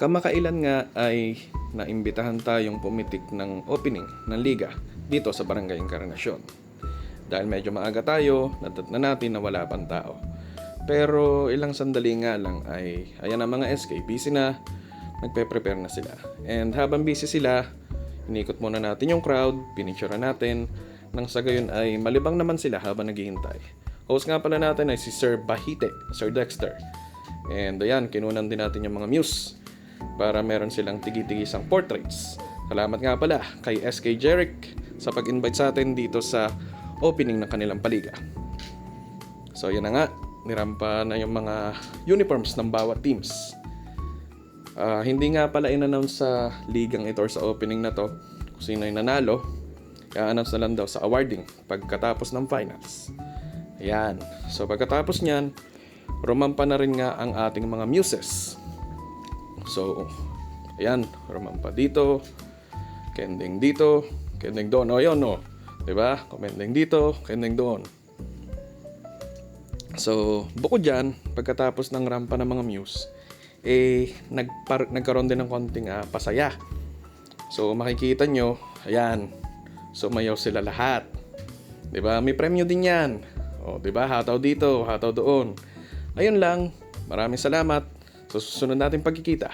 Kamakailan nga ay naimbitahan tayong pumitik ng opening ng liga dito sa Barangay Encarnacion. Dahil medyo maaga tayo, natat na natin na wala pang tao. Pero ilang sandali nga lang ay ayan ang mga SK, busy na, nagpe-prepare na sila. And habang busy sila, inikot muna natin yung crowd, pinicture natin, nang sa gayon ay malibang naman sila habang naghihintay. Host nga pala natin ay si Sir Bahite, Sir Dexter. And ayan, kinunan din natin yung mga muse para meron silang tigi-tigisang portraits. Salamat nga pala kay SK Jeric sa pag-invite sa atin dito sa opening ng kanilang paliga. So yun na nga, nirampa na yung mga uniforms ng bawat teams. Ah, hindi nga pala in-announce sa ligang ito or sa opening na to kung sino yung nanalo. I-announce na lang daw sa awarding pagkatapos ng finals. Ayan. So pagkatapos niyan, rumampa na rin nga ang ating mga muses. So, ayan, rumampa dito, kending dito, kending doon. O, yun, no. Diba? Kending dito, kending doon. So, bukod dyan, pagkatapos ng rampa ng mga muse, eh, nagpar- nagkaroon din ng konting ah, pasaya. So, makikita nyo, ayan, sumayaw sila lahat. ba? May premyo din 'yan. O, ba? Hataw dito, hataw doon. Ayun lang. Maraming salamat. Sa susunod nating pagkikita.